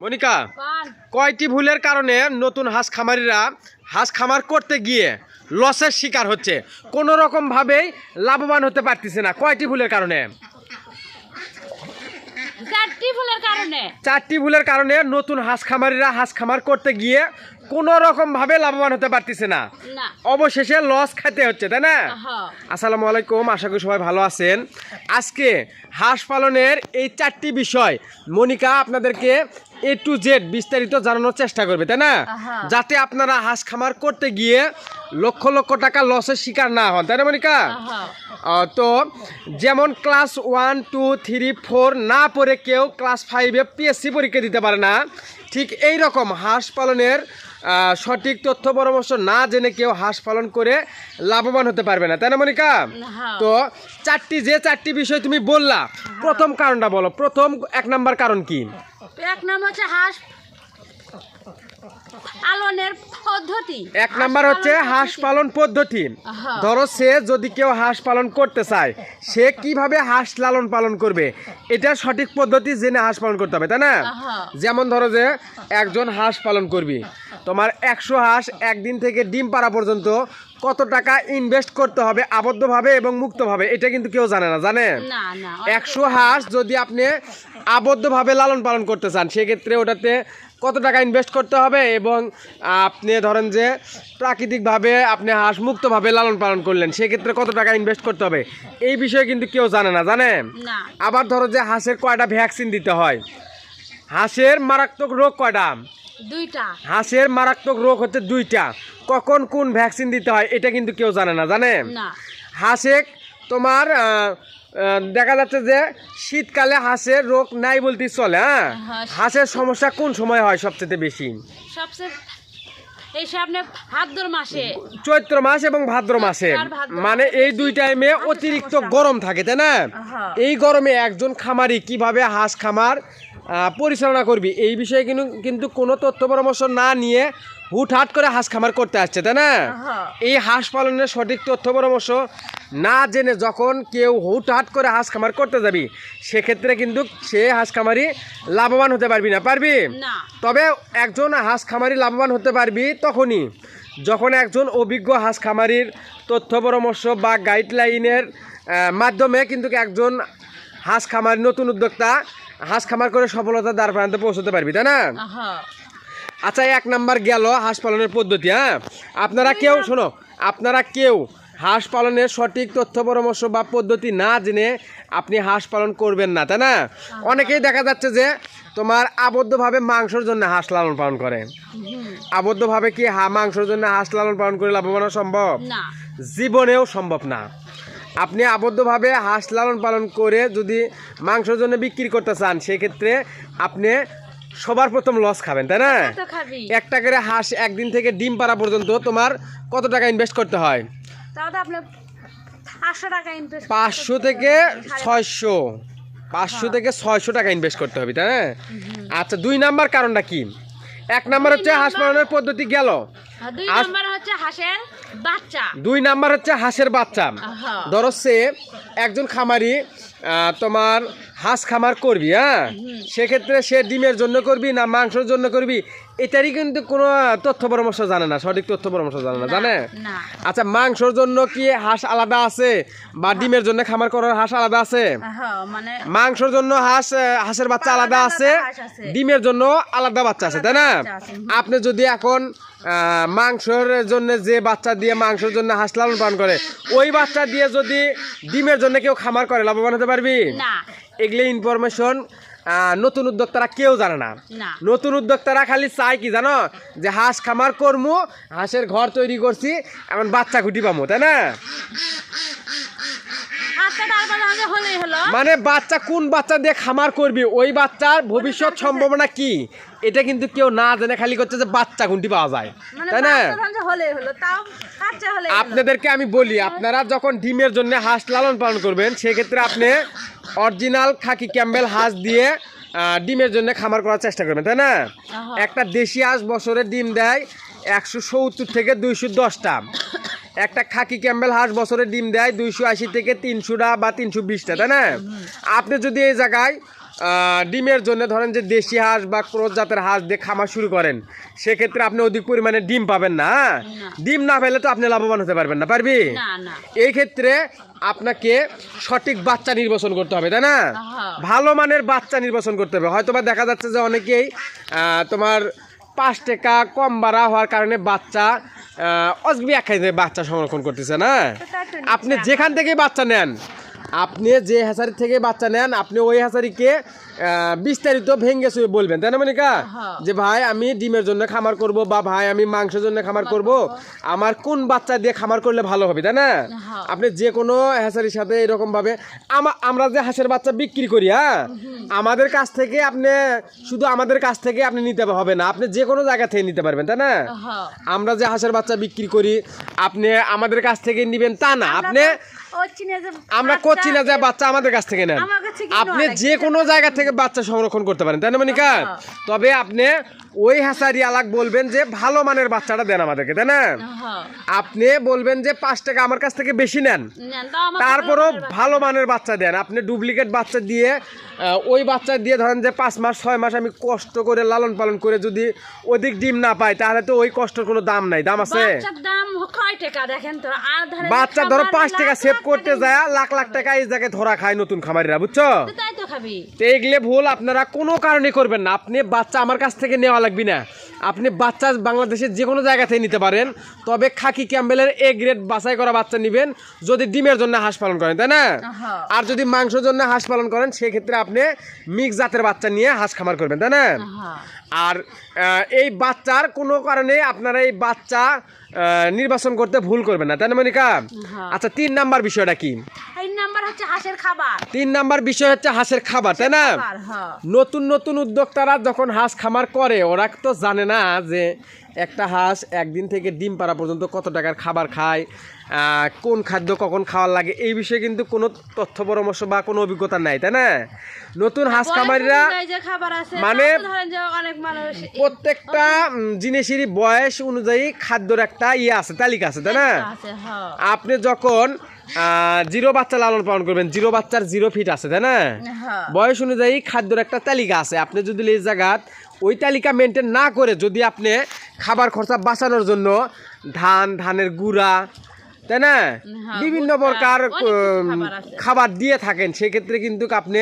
মনিকা কয়টি ভুলের কারণে নতুন হাঁস খামারিরা হাঁস খামার করতে গিয়ে লসের শিকার হচ্ছে? কোনো রকম ভাবেই লাভবান হতে পারতেছে না। কয়টি ভুলের কারণে? চারটি ফুলের কারণে। চারটি ভুলের কারণে নতুন হাঁস খামারিরা হাঁস খামার করতে গিয়ে কোনো রকম ভাবে লাভবান হতে পারতেছে না। অবশেষে লস খেতে হচ্ছে তাই না। আসসালামু আলাইকুম আশা করি সবাই ভালো আছেন। আজকে হাঁস পালনের এই চারটি বিষয় মনিকা আপনাদেরকে এ টু জেড বিস্তারিত জানানোর চেষ্টা করবে তাই না? যাতে আপনারা হাঁস খামার করতে গিয়ে লক্ষ লক্ষ টাকা লসের শিকার না হন তাই না মনিকা? তো যেমন class one two three four না পড়ে কেউ ক্লাস ফাইভে পিএসসি পরীক্ষা দিতে পারে না ঠিক এই রকম হাঁস পালনের সঠিক তথ্য পরামর্শ না জেনে কেউ হাঁস পালন করে লাভবান হতে পারবে না। তাই না মনিকা? হ্যাঁ। তো চারটি যে চারটি বিষয় তুমি বললা প্রথম কারণটা বলো। প্রথম এক নাম্বার কারণ কি? এক নাম্বার হচ্ছে হাঁস পালনের পদ্ধতি? এক নাম্বার হচ্ছে হাঁস পালন পদ্ধতি। ধরো সে যদি কেউ হাঁস পালন করতে চায় সে কীভাবে হাঁস লালন পালন করবে? এটা সঠিক পদ্ধতি জেনে হাঁস পালন করতে হবে তাই না? যেমন ধরো যে একজন হাঁস পালন করবি তোমার একশো হাঁস একদিন থেকে ডিম পাড়া পর্যন্ত কত টাকা ইনভেস্ট করতে হবে আবদ্ধভাবে এবং মুক্তভাবে? এটা কিন্তু কেউ জানে না জানে? একশো হাঁস যদি আপনি আবদ্ধভাবে লালন পালন করতে চান সেক্ষেত্রে ওটাতে কত টাকা ইনভেস্ট করতে হবে এবং আপনি ধরেন যে প্রাকৃতিকভাবে আপনি হাঁস মুক্তভাবে লালন পালন করলেন সেক্ষেত্রে কত টাকা ইনভেস্ট করতে হবে? এই বিষয়ে কিন্তু কেউ জানে না জানে আবার ধরো যে হাঁসের কয়টা ভ্যাকসিন দিতে হয়? হাঁসের মারাত্মক রোগ কয়টা? দুইটা। হাঁসের মারাত্মক রোগ হচ্ছে দুইটা। কখন কোন ভ্যাকসিন দিতে হয় এটা কিন্তু কেউ জানে না জানে হাঁসে তোমার দেখা যাচ্ছে যে শীতকালে হাঁসের রোগ নাই বলতে চলে হ্যাঁ? হ্যাঁ। হাঁসের সমস্যা কোন সময় হয় সবচেয়ে বেশি? সবচেয়ে এই সামনে ভাদ্র মাসে। চৈত্র মাস এবং ভাদ্র মাসে। মানে এই দুই টাইমে অতিরিক্ত গরম থাকে তাই না? হ্যাঁ। এই গরমে একজন খামারি কীভাবে হাঁস খামার পরিচালনা করবি এই বিষয়ে কিন্তু কিন্তু কোনো তথ্য পরামর্শ না নিয়ে হুটহাট করে হাঁস খামার করতে আসছে তাই না? হ্যাঁ। এই হাঁস পালনের সঠিক তথ্য পরামর্শ না জেনে যখন কেউ হুটহাট করে হাঁস খামার করতে যাবি সেক্ষেত্রে কিন্তু সে হাঁস খামারি লাভবান হতে পারবি না পারবি? তবে একজন হাঁস খামারি লাভবান হতে পারবি তখনই। যখন একজন অভিজ্ঞ হাঁস খামারির তথ্য পরামর্শ বা গাইডলাইনের মাধ্যমে কিন্তু একজন হাঁস খামারি নতুন উদ্যোক্তা হাঁস খামার করে সফলতার দ্বার প্রান্তে পৌঁছতে পারবি তাই না? আহা। আচ্ছা এক নাম্বার গেল হাঁস পালনের পদ্ধতি হ্যাঁ? আপনারা কেউ শোনো আপনারা কেউ হাঁস পালনের সঠিক তথ্য পরামর্শ বা পদ্ধতি না জেনে আপনি হাঁস পালন করবেন না তাই না? অনেকেই দেখা যাচ্ছে যে তোমার আবদ্ধভাবে মাংসর জন্য হাঁস লালন পালন করে। আবদ্ধভাবে কি হা মাংসের জন্য হাঁস লালন পালন করে লাভবান সম্ভব? জীবনেও সম্ভব না। আপনি আবদ্ধভাবে হাঁস লালন পালন করে যদি মাংসের জন্য বিক্রি করতে চান সেক্ষেত্রে আপনি সবার প্রথম লস খাবেন তাই না? খাবি। একটা করে হাঁস একদিন থেকে ডিম পাড়া পর্যন্ত তোমার কত টাকা ইনভেস্ট করতে হয়? পাঁচশো থেকে ছয়শো। পাঁচশো থেকে ছয়শো টাকা ইনভেস্ট করতে হবে তাই না? আচ্ছা দুই নাম্বার কারণটা কি? এক নাম্বার হচ্ছে হাঁস পালনের পদ্ধতি গেল। নম্বর হচ্ছে হাঁসের বাচ্চা। দুই নাম্বার হচ্ছে হাঁসের বাচ্চা। ধরো সে একজন খামারি তোমার হাঁস খামার করবি হ্যাঁ? সেক্ষেত্রে সে ডিমের জন্য করবি না মাংসের জন্য করবি? এটারই কিন্তু কোনো তথ্য পরামর্শ জানে না সঠিক তথ্য পরামর্শ জানে না জানে? আচ্ছা মাংসর জন্য কি হাঁস আলাদা আছে? বা ডিমের জন্য খামার করার হাঁস আলাদা আছে? হ্যাঁ মানে মাংসর জন্য হাঁস হাঁসের বাচ্চা আলাদা আছে ডিমের জন্য আলাদা বাচ্চা আছে তাই না। আপনি যদি এখন মাংসর জন্য যে বাচ্চা দিয়ে মাংসের জন্য হাঁস লালন পালন করে ওই বাচ্চা দিয়ে যদি ডিমের জন্য কেউ খামার করে লাভবান হতে পারবি? এগুলি ইনফরমেশন নতুন উদ্যোক্তারা কেউ জানে না। না। নতুন উদ্যোক্তারা খালি চায় কি জানো? যে হাঁস খামার করমু হাঁসের ঘর তৈরি করছি এখন বাচ্চা খুঁটি পামু তাই না? মানে বাচ্চা কোন বাচ্চা দিয়ে খামার করবি? ওই বাচ্চার ভবিষ্যৎ সম্ভাবনা কি? এটা কিন্তু কেউ না জেনে খালি করছে যে বাচ্চা কোনটি পাওয়া যায়। মানে তাই না। আপনাদেরকে আমি বলি আপনারা যখন ডিমের জন্য হাঁস লালন পালন করবেন সেক্ষেত্রে আপনি অরিজিনাল খাকি ক্যাম্বেল হাঁস দিয়ে ডিমের জন্য খামার করার চেষ্টা করবেন তাই না? একটা দেশি হাঁস বছরে ডিম দেয় একশো সত্তর থেকে দুইশো দশটা। একটা খাকি ক্যাম্বেল হাঁস বছরে ডিম দেয় দুইশো আশি থেকে তিনশোটা বা তিনশো বিশটা তাই না? আপনি যদি এই জায়গায় ডিমের জন্য ধরেন যে দেশি হাঁস বা ক্রোজ জাতের হাঁস দিয়ে খামার শুরু করেন সেক্ষেত্রে আপনি অধিক পরিমাণে ডিম পাবেন না হ্যাঁ? ডিম না পেলে তো আপনি লাভবান হতে পারবেন না পারবি? এই ক্ষেত্রে আপনাকে সঠিক বাচ্চা নির্বাচন করতে হবে তাই না। ভালো মানের বাচ্চা নির্বাচন করতে হবে। হয়তো বা দেখা যাচ্ছে যে অনেকেই তোমার পাঁচ টাকা কম বাড়া হওয়ার কারণে বাচ্চা অসবি এক বাচ্চা সংরক্ষণ করতেছে না? নিচ্ছে আপনি যেখান থেকে বাচ্চা নেন আপনি যে হাসারি থেকে বাচ্চা নেন আপনি ওই হ্যাচারিকে আহ, বিস্তারিত ভেঙ্গে চুয়ে বলবেন তাই না মনিকা? হ্যাঁ। যে ভাই আমি ডিমের জন্য খামার করব বা ভাই আমি মাংসের জন্য খামার করব আমার কোন বাচ্চা দিয়ে খামার করলে ভালো হবে তাই না? হ্যাঁ। আপনি যে কোনো হ্যাচারির সাথে এরকম ভাবে আমরা যে হাঁসের বাচ্চা বিক্রি করি হ্যাঁ? আমাদের কাছ থেকে আপনি শুধু আমাদের কাছ থেকে আপনি নিতে হবে না। আপনি যে কোনো জায়গা থেকে নিতে পারবেন তাই না? হ্যাঁ। আমরা যে হাঁসের বাচ্চা বিক্রি করি আপনি আমাদের কাছ থেকে নিবেন তা না। আপনি আমরা করছি না যে বাচ্চা আমাদের কাছ থেকে নেন। আপনি যে কোনো জায়গা থেকে বাচ্চা সংরক্ষণ করতে পারেন তাই না মনিকা? হ্যাঁ। তবে আপনি ওই হাসারি আলাক বলবেন যে ভালো মানের বাচ্চাটা দেন আমাদেরকে তাই না? হ্যাঁ। আপনি বলবেন যে পাঁচ টাকা আমার কাছ থেকে বেশি নেন। তারপরও ভালো মানের বাচ্চা দেন। আপনি ডুপ্লিকেট বাচ্চা দিয়ে ওই বাচ্চা দিয়ে ধরেন যে পাঁচ মাস ছয় মাস আমি কষ্ট করে লালন পালন করে যদি অধিক ডিম না পাই তাহলে তো ওই কষ্টের কোনো দাম নাই। দাম আছে? বাচ্চা ধরো পাঁচ টাকা সেভ করতে যায় লাখ লাখ টাকা এই জায়গায় ধরা খায় নতুন খামারিরা বুঝছ? তো এগুলো ভুল আপনারা কোনো কারণে করবেন না। আপনি বাচ্চা আমার কাছ থেকে নেওয়া লাগবে না। আপনি বাচ্চা বাংলাদেশের যে কোনো জায়গা থেকে নিতে পারেন। তবে খাকি ক্যাম্বেলের এ গ্রেড বাছাই করা বাচ্চা নেবেন যদি ডিমের জন্য হাঁস পালন করেন তাই না। আর যদি মাংসের জন্য হাঁস পালন করেন সেক্ষেত্রে আপনি মিক্স জাতের বাচ্চা নিয়ে হাঁস খামার করবেন তাই না? আর এই বাচ্চার কোনো কারণে আপনারা এই বাচ্চা নির্বাচন করতে ভুল করবে না তাই না মনিকা হ্যাঁ। আচ্ছা তিন নাম্বার বিষয়টা কি? তিন নাম্বার বিষয় হচ্ছে হাঁসের খাবার তাই না? হ্যাঁ। নতুন নতুন উদ্যোক্তারা যখন হাঁস খামার করে ওরা তো জানে না যে একটা হাঁস একদিন থেকে ডিম পাড়া পর্যন্ত কত টাকার খাবার খায় কোন খাদ্য কখন খাওয়ার লাগে এই বিষয়ে কিন্তু কোনো তথ্য পরামর্শ বা কোনো অভিজ্ঞতা নাই তাই না? নতুন হাঁস খামারিরা মানে- প্রত্যেকটা জিনিসেরই বয়স অনুযায়ী খাদ্যর একটা ইয়ে আছে তালিকা আছে তাই না? আপনি যখন জিরো বাচ্চা লালন পালন করবেন জিরো বাচ্চার জিরো ফিট আছে তাই না? বয়স অনুযায়ী খাদ্যর একটা তালিকা আছে। আপনি যদি এই জায়গাত ওই তালিকা মেনটেন না করে যদি আপনি খাবার খরচা বাঁচানোর জন্য ধান ধানের গুঁড়া তাই না? বিভিন্ন প্রকার খাবার দিয়ে থাকেন সেক্ষেত্রে কিন্তু আপনি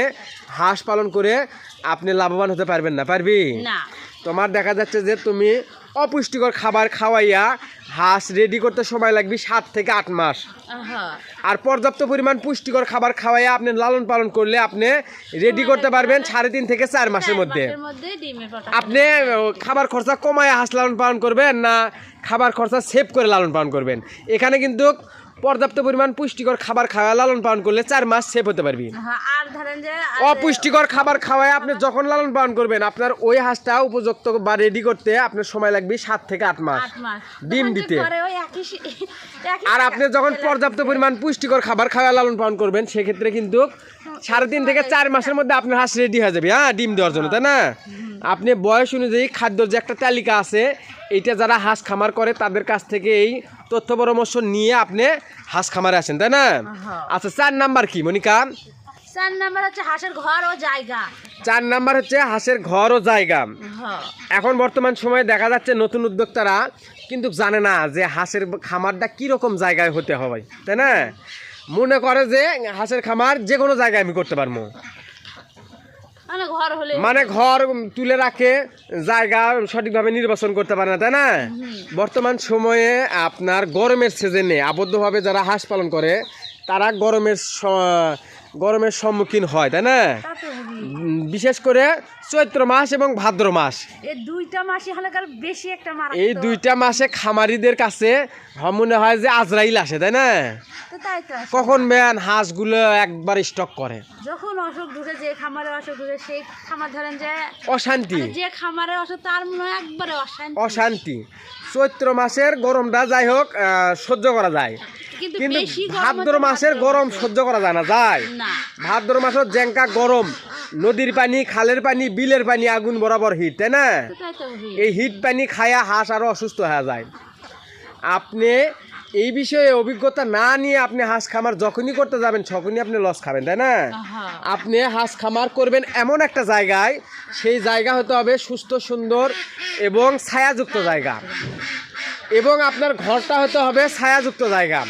হাঁস পালন করে আপনি লাভবান হতে পারবেন না পারবি? তোমার দেখা যাচ্ছে যে তুমি অপুষ্টিকর খাবার খাওয়াইয়া হাঁস রেডি করতে সময় লাগবে সাত থেকে আট মাস। আর পর্যাপ্ত পরিমাণ পুষ্টিকর খাবার খাওয়াইয়া আপনি লালন পালন করলে আপনি রেডি করতে পারবেন সাড়ে তিন থেকে চার মাসের মধ্যে। আপনি খাবার খরচা কমায় হাঁস লালন পালন করবেন না খাবার খরচা সেভ করে লালন পালন করবেন। এখানে কিন্তু পর্যাপ্ত পরিমাণ পুষ্টিকর খাবার খাওয়া লালন পালন করলে চার মাস সেভ হতে পারবি। হ্যাঁ আর ধরেন যে অপুষ্টিকর খাবার খাওয়ায় আপনি যখন লালন পালন করবেন আপনার ওই হাঁসটা উপযুক্ত বা রেডি করতে আপনার সময় লাগবে সাত থেকে আট মাস। ডিম দিতে। আর আপনি যখন পর্যাপ্ত পরিমাণ পুষ্টিকর খাবার খাওয়া লালন পালন করবেন সেক্ষেত্রে কিন্তু সাড়ে তিন থেকে চার মাসের মধ্যে আপনার হাঁস রেডি হয়ে যাবে। হ্যাঁ ডিম দেওয়ার জন্য তাই না? আপনি বয়স অনুযায়ী খাদ্যর যে একটা তালিকা আছে এইটা যারা হাঁস খামার করে তাদের কাছ থেকে এই তথ্য পরামর্শ নিয়ে আপনি হাঁস খামারে আসেন তাই না। আচ্ছা চার নাম্বার কি মনিকা? চার নাম্বার হচ্ছে হাঁসের ঘর ও জায়গা। চার নাম্বার হচ্ছে হাঁসের ঘর ও জায়গা। এখন বর্তমান সময়ে দেখা যাচ্ছে নতুন উদ্যোক্তারা কিন্তু জানে না যে হাঁসের খামারটা কীরকম জায়গায় হতে হবে তাই না? মনে করে যে হাঁসের খামার যে কোনো জায়গায় আমি করতে পারব। মানে ঘর তুলে রাখে জায়গা সঠিকভাবে নির্বাচন করতে পারে না তাই না? বর্তমান সময়ে আপনার গরমের সিজনে আবদ্ধভাবে যারা হাঁস পালন করে তারা গরমের গরমের সম্মুখীন হয় তাই না? বিশেষ করে চৈত্র মাস এবং ভাদ্র মাস। এই দুইটা বেশি একটা এই দুইটা মাসে খামারিদের কাছে মনে হয় যে আজরাইল আসে তাই না। কখন ম্যান হাঁসগুলো একবার স্টক করে? যখন অসুখ ঢুকে যে খামারে অসুখ ঢুকে সেই খামার ধরেন যে অশান্তি। মানে যে খামারে অসুখ তার মনে হয় একবারে অশান্তি। অশান্তি। চৈত্র মাসের গরমটা যাই হোক সহ্য করা যায়। কিন্তু ভাদ্র মাসের গরম সহ্য করা যায় না যায়। ভাদ্র মাসের জেঙ্কা গরম নদীর পানি খালের পানি বিলের পানি আগুন বরাবর হিট তাই না। এই হিট পানি খায়া হাঁস আরও অসুস্থ হয়ে যায়। আপনি এই বিষয়ে অভিজ্ঞতা না নিয়ে আপনি হাঁস খামার যখনই করতে যাবেন তখনই আপনি লস খাবেন তাই না। আপনি হাঁস খামার করবেন এমন একটা জায়গায় সেই জায়গা হতে হবে সুস্থ সুন্দর এবং ছায়াযুক্ত জায়গা। এবং আপনার ঘরটা হতে হবে ছায়াযুক্ত জায়গা।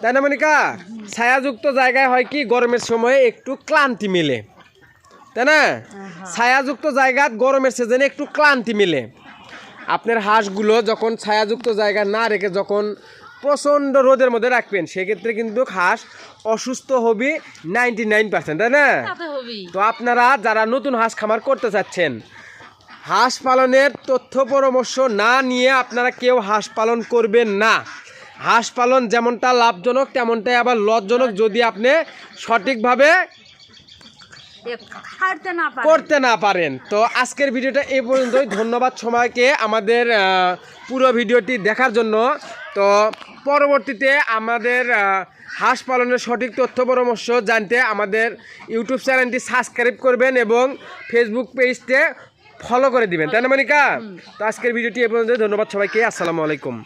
তাই না মনিকা? ছায়াযুক্ত জায়গায় হয় কি? গরমের সময়ে একটু ক্লান্তি মিলে। তাই না? ছায়াযুক্ত জায়গাত গরমের সিজনে একটু ক্লান্তি মিলে। আপনার হাঁসগুলো যখন ছায়াযুক্ত জায়গা না রেখে যখন প্রচণ্ড রোদের মধ্যে রাখবেন সেক্ষেত্রে কিন্তু হাঁস অসুস্থ হবে নাইনটি নাইন পার্সেন্ট তাই না? তো আপনারা যারা নতুন হাঁস খামার করতে চাচ্ছেন হাঁস পালনের তথ্য পরামর্শ না নিয়ে আপনারা কেউ হাঁস পালন করবেন না। হাঁস পালন যেমনটা লাভজনক তেমনটাই আবার লজ্জনক যদি আপনি সঠিকভাবে করতে না পারেন। তো আজকের ভিডিওটা এই পর্যন্তই। ধন্যবাদ সময়কে আমাদের পুরো ভিডিওটি দেখার জন্য। তো পরবর্তীতে আমাদের হাঁস পালনের সঠিক তথ্য পরামর্শ জানতে আমাদের ইউটিউব চ্যানেলটি সাবস্ক্রাইব করবেন এবং ফেসবুক পেজতে ফলো করে দিবেন। তাই না মনিকা? তো আজকের ভিডিওটি এ পর্যন্ত। ধন্যবাদ সবাইকে। আসসালামু আলাইকুম।